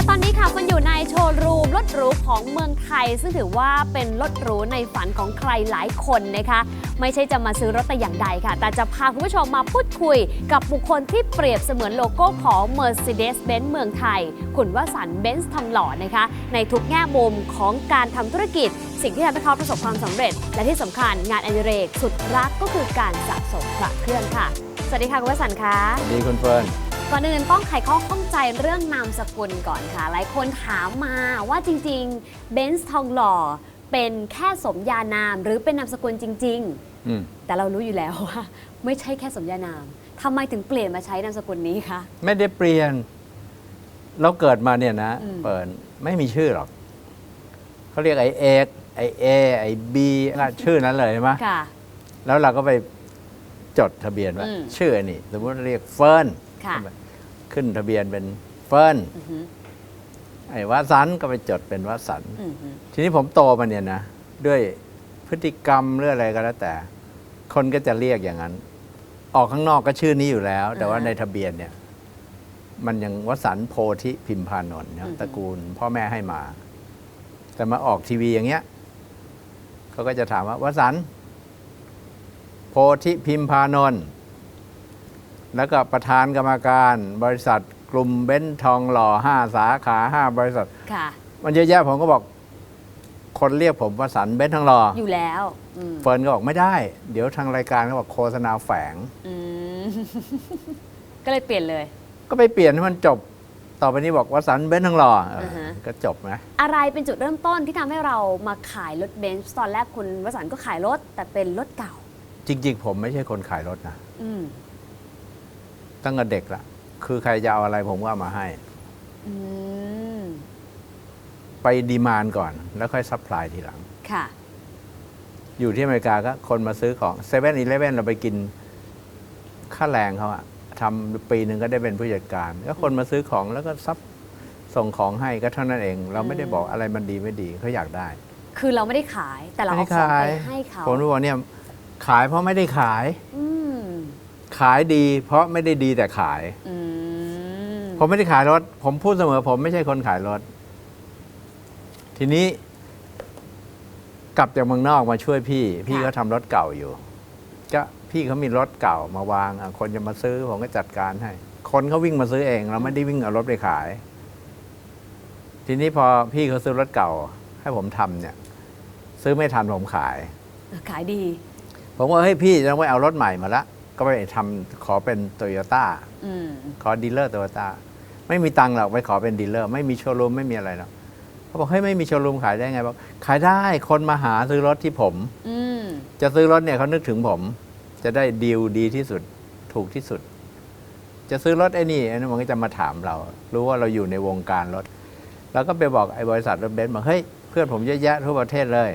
และตอนนี้ค่ะมันอยู่ในโชว์รูมรถหรูของเมืองไทย ซึ่งถือว่าเป็นรถหรูในฝันของใครหลายคนนะคะ ไม่ใช่จะมาซื้อรถแต่อย่างใดค่ะ แต่จะพาคุณผู้ชมมาพูดคุยกับบุคคลที่เปรียบเสมือนโลโก้ของ Mercedes-Benz เมืองไทย คุณวสันต์เบนซ์ทองหล่อนะคะ ในทุกแง่มุมของการทำธุรกิจ สิ่งที่ทำให้เขาประสบความสำเร็จ และที่สำคัญงานอดิเรกสุดรักก็คือการสะสมพระเครื่องค่ะ สวัสดีค่ะคุณวสันต์ค่ะ สวัสดีคุณเฟิร์น ก่อนอื่นต้องไขข้อข้องใจเรื่องนามสกุลก่อนค่ะ หลายคนถามมาว่าจริงๆเบนซ์ทองหล่อเป็นแค่สมญานามหรือเป็นนามสกุลจริง อืมๆ แต่เรารู้อยู่แล้วว่า ไม่ใช่แค่สมญานามทำไมถึงเปลี่ยนมาใช้นามสกุลนี้คะ ไม่ได้เปลี่ยน เราเกิดมาเนี่ยนะอืม เปิดไม่มีชื่อหรอกเขาเรียกไอเอกไอเอไอบีชื่อนั้นเลยใช่ไหมค่ะ แล้วเราก็ไปจดทะเบียนว่าอืมชื่ออันนี้สมมติเรียกเฟิร์นค่ะ ขึ้นทะเบียนเป็นเฟิร์นอือหือไอ้วสันต์ก็ไปจดเป็นวสันต์อือหือทีนี้ผมโตมาเนี่ยนะ ด้วยพฤติกรรมหรืออะไรก็แล้วแต่ คนก็จะเรียกอย่างนั้น ออกข้างนอกก็ชื่อนี้อยู่แล้ว แต่ว่าในทะเบียนเนี่ย มันยังวสันต์โพธิพิมพานนท์นะตระกูลพ่อแม่ให้มา แต่มาออกทีวีอย่างเงี้ยเขาก็จะถามว่าวสันต์โพธิพิมพานนท์ แล้วก็ประธานกรรมการบริษัทกลุ่มเบ้นทองหล่อห้าสาขาห้าบริษัท ค่ะ มันเยอะแยะผมก็บอก คนเรียกผมว่าสันเบนทั้งรออยู่แล้วอืมเฟิร์นก็บอกไม่ได้ เดี๋ยวทางรายการเขาบอกโฆษณาแฝง อืม ก็เลยเปลี่ยนเลย ก็ไปเปลี่ยนให้มันจบ ต่อไปนี้บอกว่าสันเบนทั้งรอเออออฮะ ก็จบนะ อะไรเป็นจุดเริ่มต้นที่ทำให้เรามาขายรถเบนซ์ตอนแรกคุณวสันต์ก็ขายรถ แต่เป็นรถเก่า จริง ๆ ผมไม่ใช่คนขายรถนะ อืม ตั้งแต่เด็กละคือใครจะเอาอะไรผมก็เอามาให้ อืม ไปดีมานก่อน แล้วค่อยซัพพลายทีหลัง ค่ะ อยู่ที่อเมริกาก็คนมาซื้อของเซเว่นอีเลฟเว่นเราไปกินค่าแรงเขาอะทำปีหนึ่งก็ได้เป็นผู้จัดการ ก็คนมาซื้อของแล้วก็ซับส่งของให้ก็เท่านั้นเอง เราไม่ได้บอกอะไรมันดีไม่ดีเขาอยากได้คือเราไม่ได้ขายแต่เราไม่เอาได้ของขาไปยให้เขาผมรู้ว่าเนี่ยขายเพราะไม่ได้ขาย อืม ขายดี เพราะไม่ได้ดีแต่ขาย อืมผมไม่ได้ขายรถ ผมพูดเสมอ ผมไม่ใช่คนขายรถ ทีนี้ กลับจากเมืองนอกมาช่วยพี่ พี่เขาทำรถเก่าอยู่ ก็พี่เขามีรถเก่ามาวางอะคนจะมาซื้อผมก็จัดการให้ คนเขาวิ่งมาซื้อเอง เราไม่ได้วิ่งเอารถไปขาย ทีนี้พอพี่เขาซื้อรถเก่า ให้ผมทำเนี่ย ซื้อไม่ทันผมขายขายดี ผมว่าเฮ้ยพี่ต้องไปเอารถใหม่มาละ ก็ไปทำขอเป็นโตโยต้าอืม ขอดีลเลอร์โตโยต้าไม่มีตังค์หรอกไปขอเป็นดีลเลอร์ไม่มีโชว์รูมไม่มีอะไรหรอกเขาบอกเฮ้ยไม่มีโชว์รูมขายได้ไงบอกขายได้คนมาหาซื้อรถที่ผม อืม จะซื้อรถเนี่ยเขานึกถึงผม จะได้ดีลดีที่สุดถูกที่สุด จะซื้อรถไอ้นี่ไอ้นี่มันก็จะมาถามเรา รู้ว่าเราอยู่ในวงการรถเราก็ไปบอกไอ้บริษัทรถเบนซ์บอกเฮ้ยเพื่อนผมเยอะแยะทั่วประเทศเลย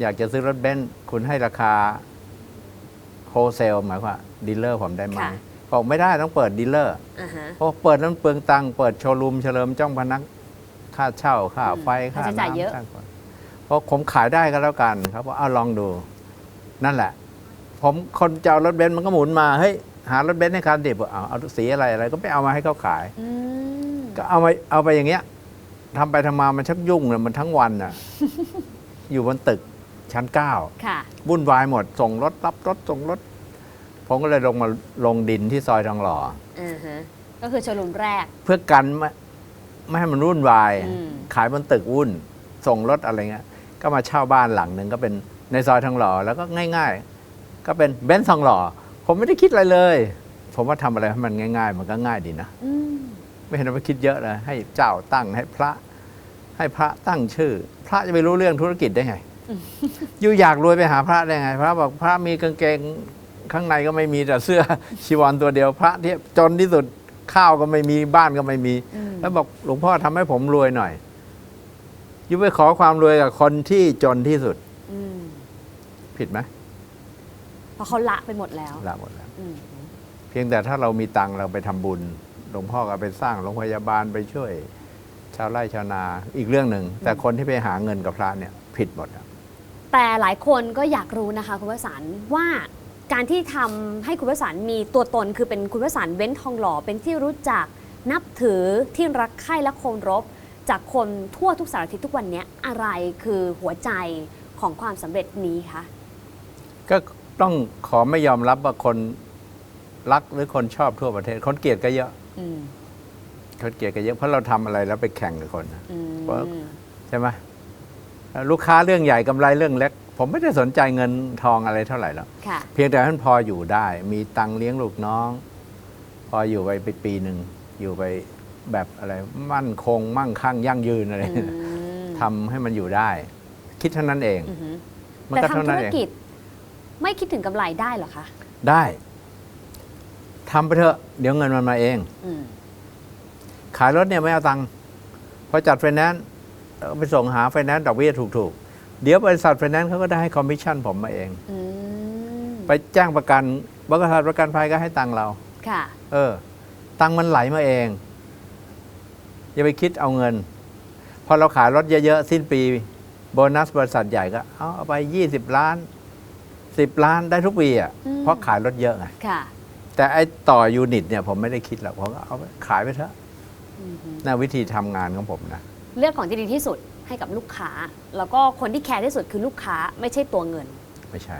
อยากจะซื้อรถเบนซ์คุณให้ราคา โฮเซลหมายความว่าดีลเลอร์ผมได้ไหมบอกไม่ได้ต้องเปิดดีลเลอร์อ่าฮะ เพราะเปิดนั้นเปลืองตังค์เปิดโชว์รูมเฉลิมจ้องพนักค่าเช่าค่าไฟอืมค่าค่าใช้จ่ายเยอะ น้ำค่าไฟเพราะผมขายได้ก็แล้วกันครับว่าเอาลองดู นั่นแหละ ผมคนจะเอารถเบนซ์มันก็หมุนมาเฮ้ยหารถเบนซ์ให้คันเดียวเอาเอาสีอะไรอะไรก็ไปเอามาให้เขาขาย อืมก็เอาไปเอาไปอย่างเงี้ยทำไปทำมามันชักยุ่งเลยมันทั้งวันน่ะ อยู่บนตึก ชั้นเก้าค่ะวุ่นวายหมด ส่งรถรับรถส่งรถ ผมก็เลยลงมาลงดินที่ซอยทองหล่อ อ่าฮะ ก็คือโชว์รูมแรก เพื่อกันไม่ไม่ให้มันวุ่นวาย อืม ขายบนตึกวุ่น ส่งรถอะไรเงี้ย ก็มาเช่าบ้านหลังหนึ่งก็เป็นในซอยทองหล่อแล้วก็ง่าย ๆ ก็เป็นเบนซ์ทองหล่อ ผมไม่ได้คิดอะไรเลย ผมว่าทำอะไรให้มันง่าย ๆ มันก็ง่ายดีนะ อืม ไม่เห็นว่าคิดเยอะเลยให้เจ้าตั้งให้พระ ให้พระตั้งชื่อ พระจะไปรู้เรื่องธุรกิจได้ไงอ ยู่อยากรวยไปหาพระได้ไง พระบอกพระมีกางเกงข้างในก็ไม่มีแต่เสื้อชีวรตัวเดียว พระที่จนที่สุดข้าวก็ไม่มีบ้านก็ไม่มีอืมแล้วบอกหลวงพ่อทำให้ผมรวยหน่อยอยู่ไปขอความรวยกับคนที่จนที่สุดอืมผิดไหมเพราะเขาละไปหมดแล้วละหมดแล้วอืมเพียงแต่ถ้าเรามีตังค์เราไปทำบุญหลวงพ่อก็ไปสร้างโรงพยาบาลไปช่วย ชาวไร่ชาวนาอีกเรื่องหนึ่งแต่คนที่ไปหาเงินกับพระเนี่ย ผิดหมดอะ แต่หลายคนก็อยากรู้นะคะคุณวสันต์ว่าการที่ทำให้คุณวสันต์มีตัวตนคือเป็นคุณวสันต์เว้นทองหล่อเป็นที่รู้จักนับถือที่รักใคร่และเคารพจากคนทั่วทุกสารทิศทุกวันเนี้ยอะไรคือหัวใจของความสำเร็จนี้คะก็ต้องขอไม่ยอมรับว่าคนรักหรือคนชอบทั่วประเทศ คนเกลียดก็เยอะ อืมคนเกลียดก็เยอะเพราะเราทำอะไรแล้วไปแข่งกับคนนะ อืม เพราะ ใช่ไหม ลูกค้าเรื่องใหญ่กำไรเรื่องเล็ก ผมไม่ได้สนใจเงินทองอะไรเท่าไหร่หรอกค่ะเพียงแต่ท่านพออยู่ได้ มีตังค์เลี้ยงลูกน้อง พออยู่ไปไปปีหนึ่งอยู่ไปแบบอะไรมั่นคง มั่งคั่งยั่งยืนอะไรอืมทำให้มันอยู่ได้ คิดเท่านั้นเองอือหือมันแต่ก็เท่าทำธุนั้นรเองกิจ ไม่คิดถึงกำไรได้เหรอคะได้ทำไปเถอะเดี๋ยวเงินมันมาเองอืมขายรถเนี่ยไม่เอาตังค์พอจัดไฟแนนซ์เอา ไปส่งหาไฟแนนซ์ดอกเบี้ยถูกๆ เดี๋ยวบริษัทไฟแนนซ์เขาก็ได้ให้คอมมิชชั่นผมมาเอง อืมไปจ้างประกันบริษัทประกันภัยก็ให้ตังค์เรา ค่ะ เออ ตังค์มันไหลมาเอง อย่าไปคิดเอาเงิน พอเราขายรถเยอะ ๆ สิ้นปี โบนัสบริษัทใหญ่ก็ เอาเอาไปยี่สิบล้านสิบล้านได้ทุกปีอะ อืม เพราะขายรถเยอะไง ค่ะแต่ไอ้ต่อยูนิตเนี่ยผมไม่ได้คิดหรอกผมก็เอาไปขายไปเถอะอือหือน่าวิธีทำงานของผมนะ เลือกของที่ดีที่สุดให้กับลูกค้า แล้วก็คนที่แคร์ที่สุดคือลูกค้าไม่ใช่ตัวเงิน ไม่ใช่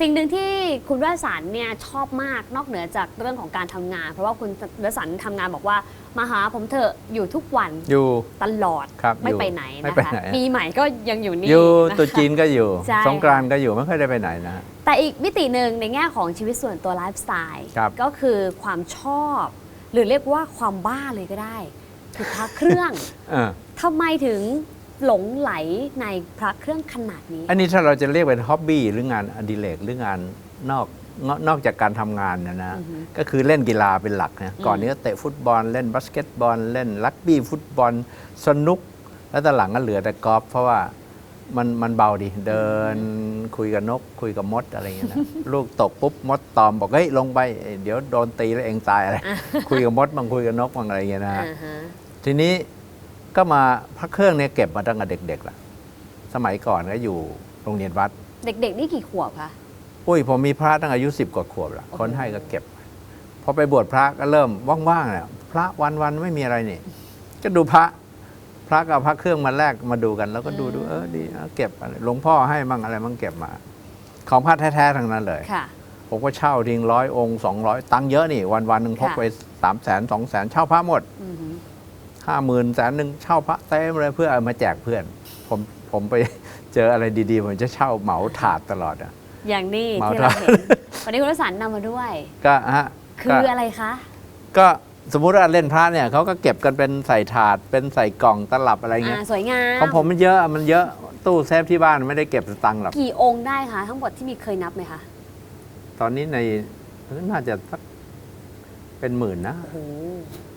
สิ่งหนึ่งที่คุณวสันต์เนี่ยชอบมากนอกเหนือจากเรื่องของการทำงาน เพราะว่าคุณวสันต์ทำงานบอกว่ามาหาผมเถอะอยู่ทุกวันอยู่ ตลอดครับไม่อยู่ไปไหนไม่นะไปคะไหน ปีใหม่ก็ยังอยู่นี่อยู่นะคะ ตรุษจีนก็อยู่ ใช่ สงกรานต์ก็อยู่ไม่ค่อยได้ไปไหนนะ แต่อีกมิติหนึ่งในแง่ของชีวิตส่วนตัวไลฟ์สไตล์ครับ ก็คือความชอบ หรือเรียกว่าความบ้าเลยก็ได้ คือพระเครื่องเออทำไมถึงหลงไหลในพระเครื่องขนาดนี้ อันนี้ถ้าเราจะเรียกเป็นฮ็อบบี้หรืองานอดิเรกหรืองานนอกนอกนอกจากการทำงานนะนะอือฮึก็คือเล่นกีฬาเป็นหลักนะอืมก่อนนี้ก็เตะฟุตบอลเล่นบาสเกตบอล เล่นรักบี้ฟุตบอล สนุก แล้วตอนหลังก็เหลือแต่กอล์ฟเพราะว่ามันมันเบาดีเดินคุยกับนก คุยกับมดอะไรอย่างเงี้ยนะลูกตกปุ๊บมดตอมบอกเฮ้ยลงไป เดี๋ยวโดนตีแล้วเองตายอะไร คุยกับมดบางคุยกับนกบางอะไรอย่างเงี้ยนะฮะอ่าฮะ ทีนี้ก็มาพระเครื่องเนี่ยเก็บมาตั้งแต่เด็กๆละสมัยก่อนก็อยู่โรงเรียนวัด เด็กๆนี่กี่ขวบคะ อุ้ยผมมีพระตั้งอายุสิบกว่าขวบละโอ้โหคนให้ก็เก็บ พอไปบวชพระก็เริ่มว่างๆเนี่ยพระวันๆไม่มีอะไรนี่ ก็ดูพระพระกับพระเครื่องมาแลกมาดูกัน แล้วก็ดูดูเออดีเอาเก็บอะไรหลวงพ่อให้มั่งอะไรมั่งเก็บมา ของพระแท้ๆทั้งนั้นเลยค่ะผมก็เช่าทิ้งร้อยองค์สองร้อยตังค์เยอะนี่ วันๆหนึ่งพกค่ะไปสามแสนสองแสนเช่าพระหมดอือ หือห้าหมื่นแสนหนึ่งเช่าพระเต็มเลยเพื่อเอามาแจกเพื่อน ผมผมไปเจออะไรดีๆ ผมจะเช่าเหมาถาดตลอดอะ อย่างนี้เมาที่เราทาเห็นวันนี้คุณวสันต์นำมาด้วย ก็ฮะคืก็ออะไรคะ ก็สมมุติว่าเล่นพระเนี่ยเขาก็เก็บกันเป็นใส่ถาดเป็นใส่กล่องตลับอะไรเงี้อ่ายสวยงามของผมมันเยอะมันเยอะตู้เซฟที่บ้านไม่ได้เก็บสตังค์หรอกกี่องค์ได้คะทั้งหมดที่มีเคยนับไหมคะตอนนี้ในน่าจะสักเป็นหมื่นนะโอ้โห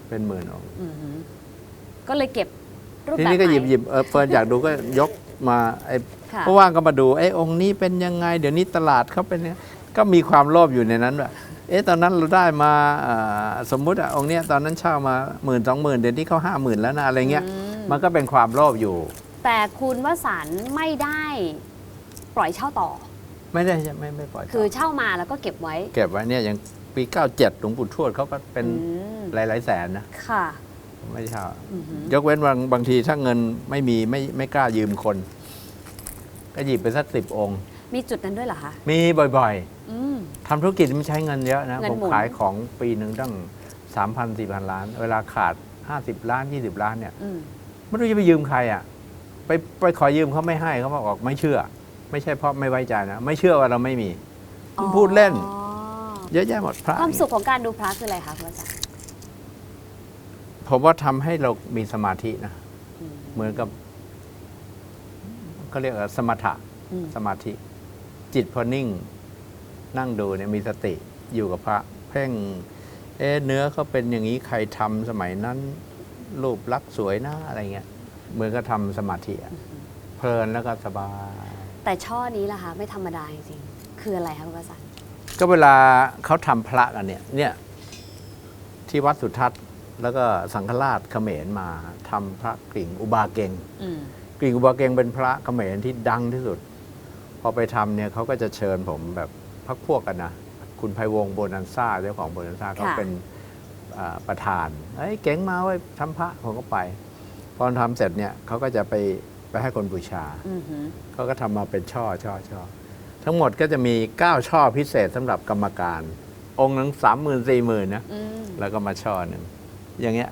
เป็นหมื่นองค์อือหือ ก็เลยเก็บรูปทีแบบนี้ก็หยิบใม่หยิบเออเฟิร์นอยากดูก็ยกมาไอ้ค่ะเพราะว่างก็มาดูไอ้องค์นี้เป็นยังไง เดี๋ยวนี้ตลาดเขาเป็นยังไงก็มีความโลภอยู่ในนั้นว่าเอ๊ะตอนนั้นเราได้มาเอ่อสมมุติอะองค์เนี้ยตอนนั้นเช่ามาหมื่นสองหมื่นเดี๋ยวนี้เขาห้าหมื่นแล้วนะอะไรเงี้ย อืมมันก็เป็นความโลภอยู่ แต่คุณวสันต์ไม่ได้ปล่อยเช่าต่อ ไม่ได้ใช่ไม่ไม่ปล่อยต่คือเช่ามาแล้วก็เก็บไว้เก็บไว้เนี่ยอย่างปี 97หลวงปู่ทวดเขาก็เป็นอืมหลายๆแสนนะ ค่ะผม ไม่เช่าอือหือยกเว้นบางบางทีถ้าเงินไม่มีไม่ไม่กล้ายืมคน ก็หยิบไปสักสิบองค์ มีจุดนั้นด้วยเหรอคะ มีบ่อยอืม ๆทำธุรกิจมันใช้เงินเยอะนะ เงินผมหมุน ขายของปีหนึ่งตั้ง3,000 4,000ล้าน เวลาขาด50ล้าน20ล้านเนี่ย อืม ไม่รู้จะไปยืมใครอะ ไปไปขอยืมเขาไม่ให้เขาบอกไม่เชื่อ ไม่ใช่เพราะไม่ไว้ใจนะ ไม่เชื่อว่าเราไม่มี พูดเล่น อ๋อเยอะแยะหมดพระความสุขของการดูพระคืออะไรคะคุณวสันต์ ผมว่าทำให้เรามีสมาธินะ อืม เหมือนกับเขาเรียกว่าสมถะอืม สมาธิ จิตพอนิ่ง นั่งดูเนี่ยมีสติอยู่กับพระ เพ่ง เอ๊ะเนื้อเขาเป็นอย่างนี้ใครทำสมัยนั้น รูปลักษณ์สวยนะอะไรเงี้ยเหมือนก็ทำสมาธิอะเพลินแล้วก็สบาย แต่ช่อนี้ล่ะคะไม่ธรรมดาจริงๆคืออะไรคะคุณวสันต์ก็เวลาเขาทำพระกันเนี่ย เนี่ย ที่วัดสุทัศน์ แล้วก็สังฆราชเขมรมาทำพระกริ่งอุบาเกงอืมกริ่งอุบาเกงเป็นพระเขมรที่ดังที่สุด พอไปทำเนี่ยเขาก็จะเชิญผมแบบพักพวกกันนะ คุณไพวงศ์โบนันซ่าเจ้าของโบนันซ่าเขาเป็นอ่าประธานเอ้ยเก๋งมาไว้ยทำพระผมก็ไป พอทำเสร็จเนี่ยเขาก็จะไปไปให้คนบูชา อือหือเขาก็ทำมาเป็นช่อช่อช่อทั้งหมดก็จะมี 9 ช่อพิเศษสำหรับกรรมการ องค์หนึ่งสามหมื่นสี่หมื่นนะ อืมแล้วก็มาช่อหนึ่ง อย่างเงี้ย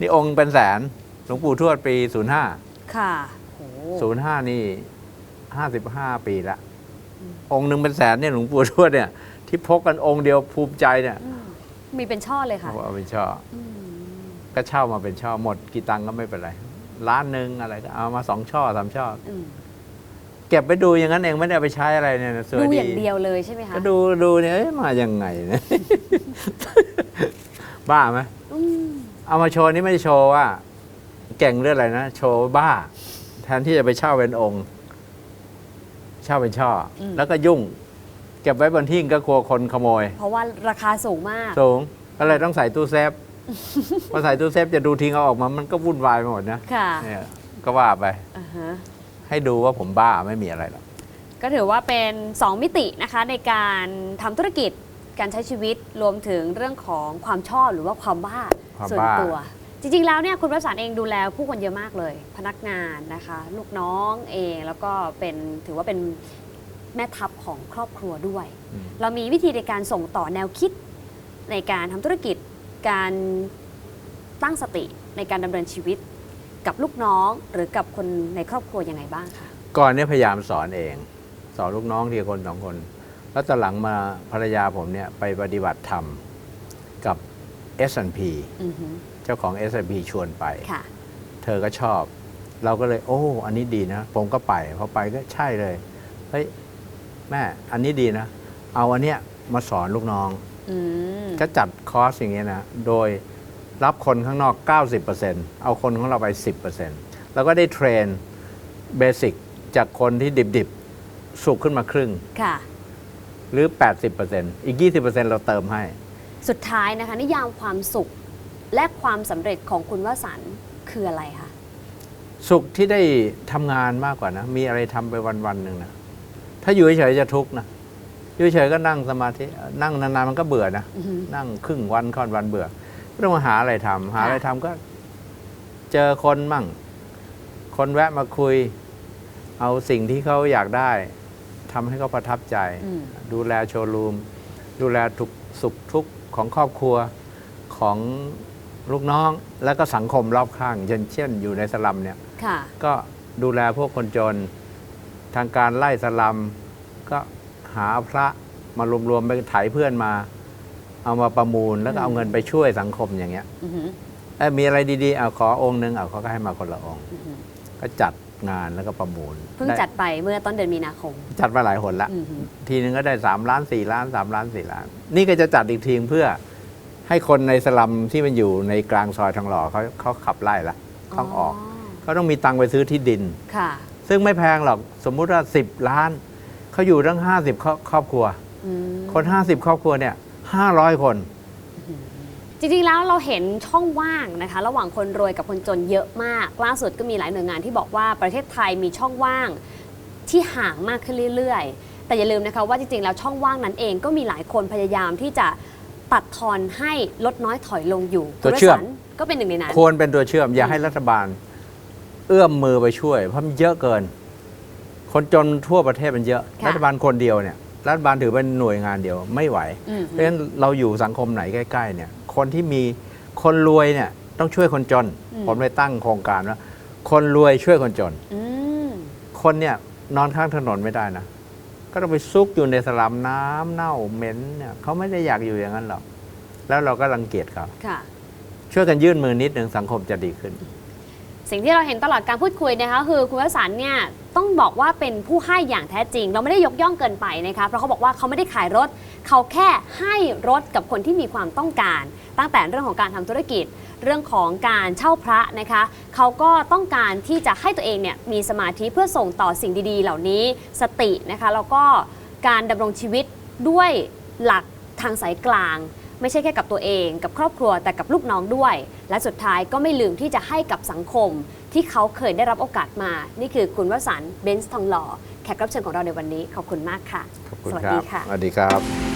นี่องค์เป็นแสนหลวงปู่ทวดปี05ค่ะโอ้05 นี่ 55 ปีละองค์หนึ่งเป็นแสนเนี่ยหลวงปู่ทวดเนี่ยที่พกกันองค์เดียวภูมิใจเนี่ยอืมมีเป็นช่อเลยค่ะเอาเป็นช่อ อืมก็เช่ามาเป็นช่อหมดกี่ตังค์ก็ไม่เป็นไรล้านหนึ่งอะไรก็เอามาสองช่อสามช่อ อืมเก็บไปดูอย่างนั้นเองไม่ได้เอาไปใช้อะไรเนี่ยนะสวยดูดีอย่างเดียวเลยใช่ไหมคะก็ดูดูเนี่ยเอ๊ะมายังไงเนี่ย บ้าไหมอืม เอามาโชว์นี่ไม่ได้โชว์ว่าเก่งเรื่องอะไรนะ โชว์บ้า แทนที่จะไปเช่าเป็นองค์ เช่าเป็นช่ออแล้วก็ยุ่ง เก็บไว้บนทิ้งก็กลัวคนขโมย เพราะว่าราคาสูงมาก สูงก็เลยต้องใส่ตู้เซฟ พอใส่ตู้เซฟจะดูทิ้งเอาออกมา มันก็วุ่นวายไปหมดนะค่ะเนี่ยก็ว่าไป อ่าฮะ ให้ดูว่าผมบ้าไม่มีอะไรหรอก ก็ถือว่าเป็น 2 มิตินะคะในการทำธุรกิจ การใช้ชีวิตรวมถึงเรื่องของความชอบหรือว่าความบ้าความส่วนบ้า ตัว จริงๆแล้วเนี่ยคุณประสานเองดูแลผู้คนเยอะมากเลย พนักงานนะคะ ลูกน้องเองแล้วก็เป็นถือว่าเป็นแม่ทัพของครอบครัวด้วย อืม เรามีวิธีในการส่งต่อแนวคิดในการทำธุรกิจ การตั้งสติในการดำเนินชีวิต กับลูกน้องหรือกับคนในครอบครัวยังไงบ้างคะ ก่อนเนี่ยพยายามสอนเอง สอนลูกน้องทีละคนสองคน แล้วตอนหลังมาภรรยาผมเนี่ยไปปฏิบัติธรรมกับ S&P อือฮึเจ้าของ S&P ชวนไปค่ะเธอก็ชอบ เราก็เลย โอ้ อันนี้ดีนะ ผมก็ไปพอไปก็ใช่เลย เฮ้ย แม่ อันนี้ดีนะ เอาอันเนี้ยมาสอนลูกน้องอืมก็จัดคอร์สอย่างเงี้ยนะ โดยรับคนข้างนอก 90%เอาคนของเราไป 10%แล้วก็ได้เทรนเบสิกจากคนที่ดิบๆ สุกขึ้นมาครึ่งค่ะ หรือ 80%อีก 20%เราเติมให้ สุดท้ายนะคะ นิยามความสุขและความสำเร็จของคุณวสันต์คืออะไรคะ สุขที่ได้ทำงานมากกว่านะ มีอะไรทำไปวันๆหนึ่งนะ ถ้าอยู่เฉยๆจะทุกข์นะ อยู่เฉยๆก็นั่งสมาธิ นั่งนานๆมันก็เบื่อนะ อือฮึ นั่งครึ่งวันค่อนวันเบื่อ ก็ต้องมาหาอะไรทำหาอะไรทำก็ เจอคนมั่ง คนแวะมาคุย เอาสิ่งที่เขาอยากได้ ทำให้เขาประทับใจอืมดูแลโชว์รูม ดูแลทุกสุขทุกข์ของครอบครัวของลูกน้องแล้วก็สังคมรอบข้างเช่นเช่น อยู่ในสลัมเนี่ยค่ะ ก็ดูแลพวกคนจน ทางการไล่สลัม ก็หาพระมารวมๆไปไถเพื่อนมา เอามาประมูลแล้วก็เอาเงินไปช่วยสังคมอย่างเงี้ยอือฮึเอ้ยมีอะไรดีๆเอาขอองค์หนึ่งเอาเขาก็ให้มาคนละองค์ อือฮึก็จัด งานแล้วก็ประมูลเพิ่งไจัดไปเมื่อต้นเดือนมีนาคม จัดมาหลายหนละ อือฮึทีนึงก็ได้สามล้านสี่ล้านสามล้านสี่ล้าน นี่ก็จะจัดอีกทีเพื่อให้คนในสลัมที่มันอยู่ในกลางซอยทองหล่อเขาเขาขับไล่ละต้องออกเขาต้องมีตังค์ไปซื้อที่ดิน ค่ะ ซึ่งไม่แพงหรอกสมมุติว่า 10 ล้าน เขาอยู่ตั้ง 50 ครอบครอบครัว อืมคน 50 ครอบครัวเนี่ย500 คน จริงๆแล้วเราเห็นช่องว่างนะคะ ระหว่างคนรวยกับคนจนเยอะมากล่าสุดก็มีหลายหน่วยงานที่บอกว่าประเทศไทยมีช่องว่างที่ห่างมากขึ้นเรื่อยๆ แต่อย่าลืมนะคะว่าจริงๆแล้วช่องว่างนั้นเองก็มีหลายคนพยายามที่จะตัดทอนให้ลดน้อยถอยลงอยู่ตัวเชื่อมคุณวสันต์ก็เป็นหนึ่งในนั้นควรเป็นตัวเชื่อมอย่าให้รัฐบาล เอื้อมมือไปช่วย เพราะมันเยอะเกิน คนจนทั่วประเทศมันเยอะค่ะรัฐบาลคนเดียวเนี่ยรัฐบาลถือเป็นหน่วยงานเดียวไม่ไหวอืมเพราะฉะนั้นเราอยู่สังคมไหนใกล้ ๆ เนี่ย คนที่มีคนรวยเนี่ยต้องช่วยคนจน ผมเลยตั้งโครงการว่าคนรวยช่วยคนจนอืมคนเนี่ยนอนข้างถนนไม่ได้นะ ก็ต้องไปซุกอยู่ในสลัมน้ำเน่าเหม็นเนี่ยเขาไม่ได้อยากอยู่อย่างนั้นหรอก แล้วเราก็รังเกียจเขาค่ะช่วยกันยื่นมือนิดหนึ่งสังคมจะดีขึ้น สิ่งที่เราเห็นตลอดการพูดคุยนะคะคือคุณวสันต์เนี่ยต้องบอกว่าเป็นผู้ให้อย่างแท้จริง เราไม่ได้ยกย่องเกินไปนะคะเพราะเขาบอกว่าเขาไม่ได้ขายรถ เขาแค่ให้รถกับคนที่มีความต้องการ ตั้งแต่เรื่องของการทำธุรกิจ เรื่องของการเช่าพระนะคะเขาก็ต้องการที่จะให้ตัวเองเนี่ยมีสมาธิเพื่อส่งต่อสิ่งดีๆ เหล่านี้สตินะคะแล้วก็การดำรงชีวิตด้วยหลักทางสายกลาง ไม่ใช่แค่กับตัวเองกับครอบครัวแต่กับลูกน้องด้วย และสุดท้ายก็ไม่ลืมที่จะให้กับสังคม ที่เขาเคยได้รับโอกาสมา นี่คือคุณวสันต์เบนซ์ทองหล่อแขกรับเชิญของเราในวันนี้ขอบคุณมากค่ะ ขอบคุณสวัสครัดีบค่ะ สวัสดีครับ